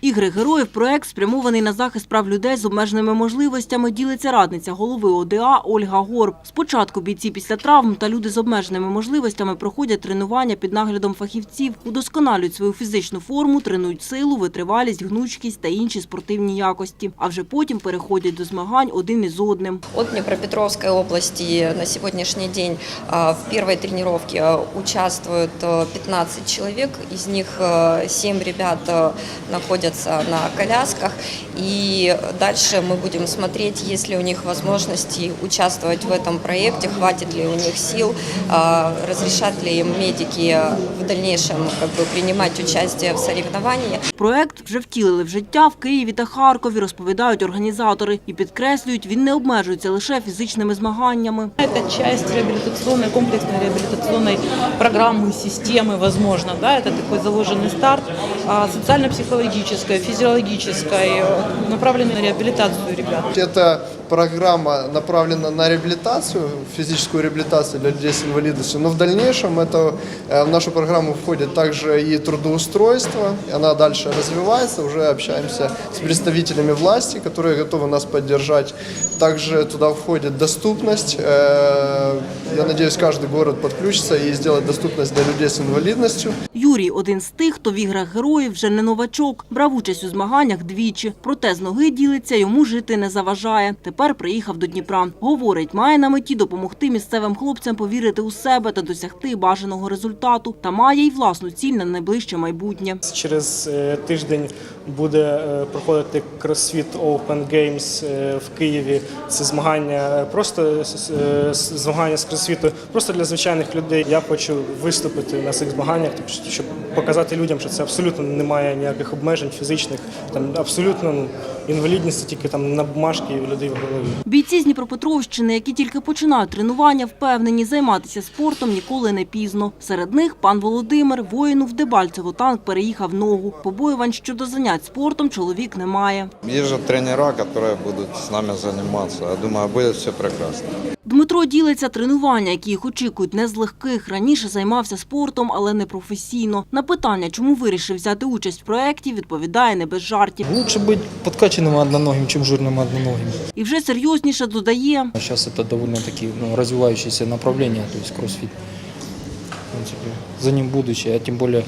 Ігри героїв проект спрямований на захист прав людей з обмеженими можливостями. Ділиться радниця голови ОДА Ольга Горб. Спочатку бійці після травм та люди з обмеженими можливостями проходять тренування під наглядом фахівців, удосконалюють свою фізичну форму, тренують силу, витривалість, гнучкість та інші спортивні якості. А вже потім переходять до змагань один із одним. От Днепропетровской области на сегодняшний день в первой тренировке а, участвуют а, 15 человек, из них 7 ребят а, находятся на колясках. И дальше мы будем смотреть, есть ли у них возможности участвовать в этом проекте, хватит ли у них сил, а, разрешат ли им медики в дальнейшем как бы, принимать участие в соревновании. Проект вже втілили в життя в Києві та Харкові, розповідають організатори. І підкреслюють, він не обмежується лише фізичними змаганнями. Это часть реабилитационной, комплексной реабилитационной программы, системы, возможно, да, это такой заложенный старт а, социально-психологической, физиологической, э, направленной на реабилитацию ребят. Эта программа направлена на реабилитацию, физическую реабилитацию для людей с инвалидностью, но в дальнейшем это, э, в нашу программу входит также и трудоустройство, и она дальше развивается, уже общаемся с представителями власти, которые готовы нас поддержать. Также туда входит доступность, Э, я надеюсь, каждый город подключится и сделает доступность для людей с инвалидностью. Юрій один з тих, хто в іграх героїв вже не новачок. Брав участь у змаганнях двічі. Проте з ноги ділиться, йому жити не заважає. Тепер приїхав до Дніпра. Говорить, має на меті допомогти місцевим хлопцям повірити у себе та досягти бажаного результату. Та має й власну ціль на найближче майбутнє. Через е, тиждень буде е, проходити CrossFit Open Games е, в Києві. Це змагання просто змагання з кросфіту, просто для звичайних людей. Я хочу виступити на цих змаганнях, щоб показати людям, що це абсолютно немає ніяких обмежень фізичних, там абсолютно інвалідність тільки там на бумажці у людей в голові. Бійці з Дніпропетровщини, які тільки починають тренування, впевнені, займатися спортом ніколи не пізно. Серед них пан Володимир, воїну в Дебальцево танк переїхав ногу. Побоювань щодо занять спортом чоловік не має. Есть же тренера, которые будут с нами заниматься. Я думаю, будет все прекрасно. Дмитро ділиться тренування, які їх очікують, не з легких. Раніше займався спортом, але не професійно. На питання, чому вирішив взяти участь в проєкті, відповідає не без жартів. Лучше быть подкачанным одноногим, чем жирным одноногим. І вже серйозніше додає. Сейчас это довольно-таки ну, развивающееся направление, то есть кроссфит. В принципе, за ним будущее, а тем более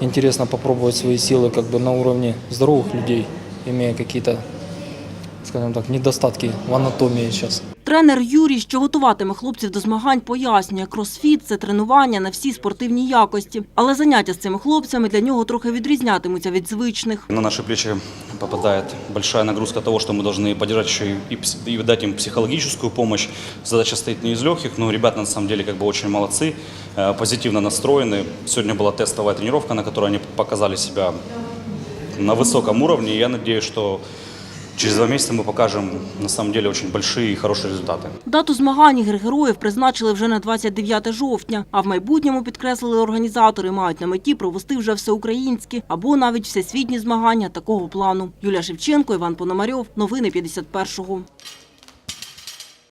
интересно попробовать свои силы как бы на уровне здоровых людей, имея какие-то, скажем так, недостатки в анатомии сейчас. Тренер Юрій, що готуватиме хлопців до змагань, пояснює, кросфіт – це тренування на всі спортивні якості. Але заняття з цими хлопцями для нього трохи відрізнятимуться від звичних. На наши плечи попадает большая нагрузка того, что мы должны поддержать еще и, и пс- и дать им психологическую помощь. Задача стоит не из легких, но ребята на самом деле как бы очень молодцы, э, позитивно настроены. Сегодня была тестовая тренировка, на которой они показали себя на высоком уровне. И я надеюсь, что через два місяці ми покажемо на самом деле очень большие і хороші результати. Дату змагань ігри героїв призначили вже на 29 жовтня, а в майбутньому, підкреслили організатори, мають на меті провести вже всеукраїнські або навіть всесвітні змагання такого плану. Юлія Шевченко, Іван Пономарьов. Новини 51-го.